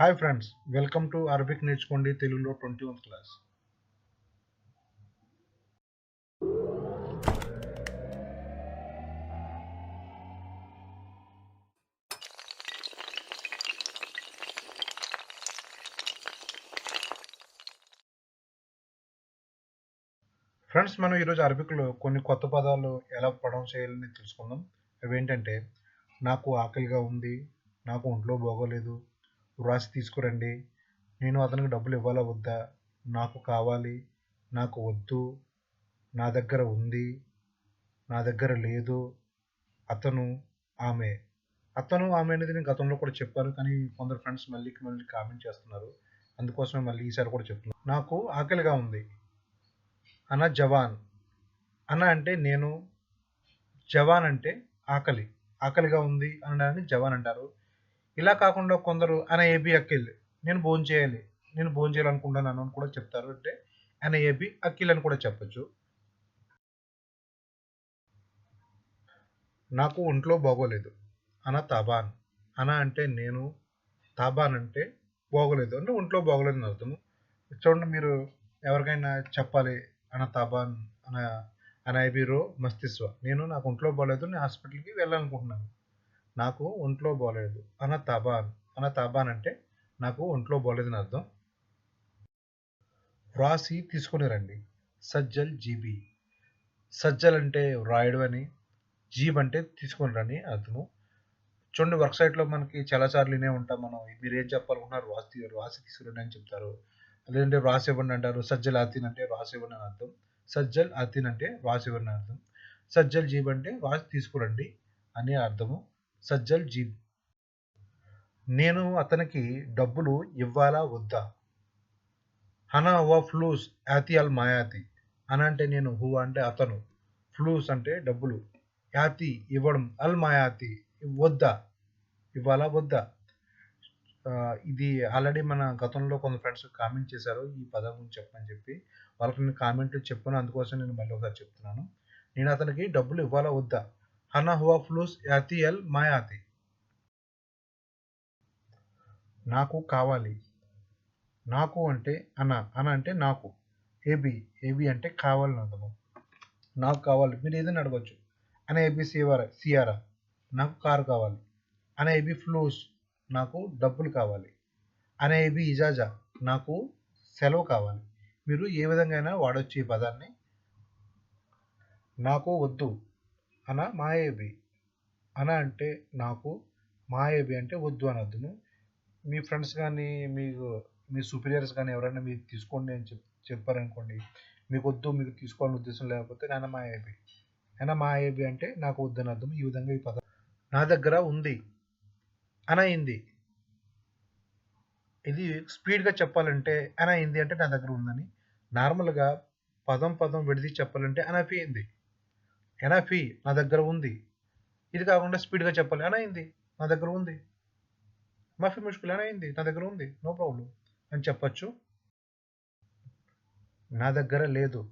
Hi friends welcome to Arabic నేర్చుకోండి తెలుగులో twenty one class friends మనం ఈరోజు అరబిక్లో కొన్ని కొత్త పదాలు ఎలా ప్రొనౌన్స్ చేయాలని తెలుసుకుందాం. అవి ఏంటంటే నాకు ఆకలిగా ఉంది నాకు ఒంట్లో బాగోలేదు వ్రాసి తీసుకురండి. నేను అతనికి డబ్బులు ఇవ్వాలా వద్దా? నాకు కావాలి నాకు వద్దు నా దగ్గర ఉంది నా దగ్గర లేదు. అతను ఆమె. అతను ఆమె అనేది నేను గతంలో కూడా చెప్పాను కానీ కొందరు ఫ్రెండ్స్ మళ్ళీ మళ్ళీ కామెంట్ చేస్తున్నారు. అందుకోసమే మళ్ళీ ఈసారి కూడా చెప్తున్నాను నాకు ఆకలిగా ఉంది. అన్న జవాన్. అన్న అంటే నేను. జవాన్ అంటే ఆకలి. ఆకలిగా ఉంది అనడానికి జవాన్ అంటారు. ఇలా కాకుండా కొందరు అన ఏబి అఖిల్ నేను భోజనం చేయాలి నేను భోజనం చేయాలనుకుంటున్నాను అని కూడా చెప్తారు. అంటే అన ఏబి అఖిల్ అని కూడా చెప్పచ్చు. నాకు ఒంట్లో బాగోలేదు. అన తాబాన్. అన అంటే నేను. తాబాన్ అంటే బాగోలేదు. అంటే ఒంట్లో బాగోలేదు అని అర్థము చూడండి మీరు ఎవరికైనా చెప్పాలి అన తాబాన్ అన అనైబీరో మస్తిస్వ నేను నాకు ఒంట్లో బాగోలేదు నేను హాస్పిటల్కి వెళ్ళాలనుకుంటున్నాను. నాకు ఒంట్లో బాగలేదు అన తాబాన్. అన తాబాన్ అంటే నాకు ఒంట్లో బాగలేదని అర్థం? వ్రాసి తీసుకొని రండి. సజ్జల్ జీబీ. సజ్జల్ అంటే వ్రాయడం అని జీబ్ అంటే తీసుకొని రండి అర్థము. చూడండి వర్క్ సైట్లో మనకి చాలాసార్లు వినే ఉంటాం మనం. మీరు ఏం చెప్పాలనుకున్నారు? రాసి రాసి తీసుకురండి అని చెప్తారు. లేదంటే రాసి ఇవ్వండి అంటారు. సజ్జల్ అతిన్ అంటే రాసి అని అర్థం. సజ్జల్ అతిన్ అంటే రాసి అని అర్థం. సజ్జల్ జీబ్ అంటే రాసి తీసుకురండి అని అర్థము. సజ్జల్ జీబ్ నేను అతనికి డబ్బులు ఇవ్వాలా వద్దా? హనా ఓ ఫ్లూస్ యాతియాల్ అల్ మాయాతి? అన అంటే నేను హూ అంటే అతను. ఫ్లూస్ అంటే డబ్బులు. యాతి ఇవ్వడం అల్ మాయాతి వద్దా? ఇవ్వాలా వద్దా? ఇది ఆల్రెడీ మన గతంలో కొంత ఫ్రెండ్స్ కామెంట్ చేశారు. ఈ పదం గురించి చెప్పని చెప్పి వాళ్ళకి నేను కామెంట్లు చెప్పాను. అందుకోసం నేను మళ్ళీ ఒకసారి చెప్తున్నాను. నేను అతనికి డబ్బులు ఇవ్వాలా వద్దా? హనా హువా ఫ్లూస్ యాతి ఎల్ మాయాతి నాకు కావాలి నాకు అంటే అన అన అంటే నాకు ఏబి ఏబి అంటే కావాలని అర్థము నాకు కావాలి మీరు ఏదైనా అడగచ్చు అన ఏబి సిఆర్ సిఆరా నాకు కారు కావాలి అన ఏబి ఫ్లూస్ నాకు డబ్బులు కావాలి అనే ఏబి ఇజాజా నాకు సెలవు కావాలి మీరు ఏ విధంగా అయినా వాడచ్చు ఈ పదాన్ని నాకు వద్దు అన మాయేబి. అన అంటే నాకు మాయేబి అంటే వద్దు అని మీ ఫ్రెండ్స్ కానీ మీకు మీ సుపీరియర్స్ కానీ ఎవరైనా మీరు తీసుకోండి అని చెప్ చెప్పారనుకోండి మీకు వద్దు మీకు తీసుకోవాలని ఉద్దేశం లేకపోతే నాన్న మాయేబి. అయినా మాయేబి అంటే నాకు వద్దు అని అర్థం ఈ విధంగా ఈ పదం నా దగ్గర ఉంది. అనయింది ఇది స్పీడ్గా చెప్పాలంటే అనయింది అంటే నా దగ్గర ఉందని. నార్మల్గా పదం పదం విడిది చెప్పాలంటే అనపోయింది ఎనఫీ నా దగ్గర ఉంది. ఇది కాకుండా స్పీడ్గా చెప్పాలి. అనయింది. అయింది నా దగ్గర ఉంది. మఫీ ముష్కిల్ అనయింది. అయింది నా దగ్గర ఉంది. నో ప్రాబ్లం అని చెప్పచ్చు. నా దగ్గర లేదు.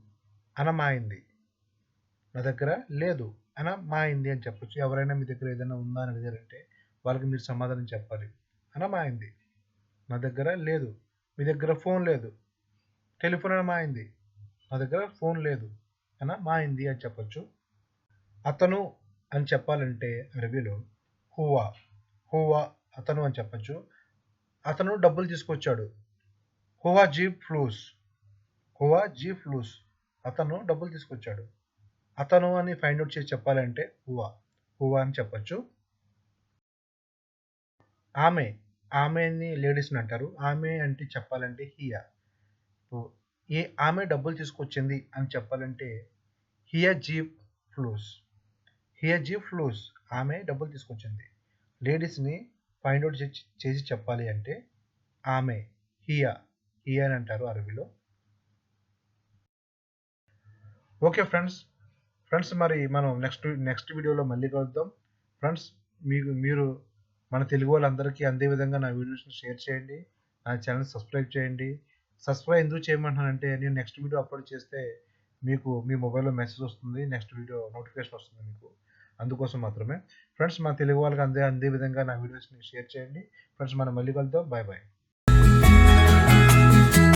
అన మాయింది నా దగ్గర లేదు. అన మాయింది అని చెప్పొచ్చు. ఎవరైనా మీ దగ్గర ఏదైనా ఉందా అని అడిగారంటే వాళ్ళకి మీరు సమాధానం చెప్పాలి. అన మాయింది నా దగ్గర లేదు. మీ దగ్గర ఫోన్ లేదు. టెలిఫోన్ అని మాయింది నా దగ్గర ఫోన్ లేదు. అన మాయింది అని చెప్పొచ్చు. అతను అని చెప్పాలంటే అరబీలో హువా హువా అతను అని చెప్పచ్చు. అతను డబ్బులు తీసుకొచ్చాడు. హువా జీ ఫ్లూస్ హువా జీ ఫ్లూస్ అతను డబ్బులు తీసుకొచ్చాడు. అతను అని ఫైండ్ అవుట్ చేసి చెప్పాలంటే హువా హువా అని చెప్పచ్చు. ఆమె ఆమెని లేడీస్ని అంటారు. ఆమె అంటే చెప్పాలంటే హియా. ఏ ఆమె డబ్బులు తీసుకొచ్చింది అని చెప్పాలంటే హియా జీప్ ఫ్లూస్. హియా జీప్ ఫ్లూస్ ఆమె డబ్బులు తీసుకొచ్చింది. లేడీస్ని ఫైండ్ అవుట్ చేసి చెప్పాలి అంటే ఆమె హియా హియా అని అంటారు అరబీలో. ఓకే ఫ్రెండ్స్ ఫ్రెండ్స్ మరి మనం నెక్స్ట్ నెక్స్ట్ వీడియోలో మళ్ళీ కలుద్దాం. ఫ్రెండ్స్ మీకు మీరు మన తెలుగు వాళ్ళందరికీ అందే విధంగా నా వీడియోస్ని షేర్ చేయండి. నా ఛానల్ సబ్స్క్రైబ్ చేయండి. సబ్స్క్రైబ్ ఎందుకు చేయమంటానంటే నేను నెక్స్ట్ వీడియో అప్లోడ్ చేస్తే మీకు మీ మొబైల్లో మెసేజ్ వస్తుంది నెక్స్ట్ వీడియో నోటిఫికేషన్ వస్తుంది మీకు. అందుకోసం మాత్రమే. ఫ్రెండ్స్ మా తెలుగు వాళ్ళకి అందే అందే విధంగా నా వీడియోస్ని షేర్ చేయండి. ఫ్రెండ్స్ మనం మళ్ళీ కలుద్దాం. Bye bye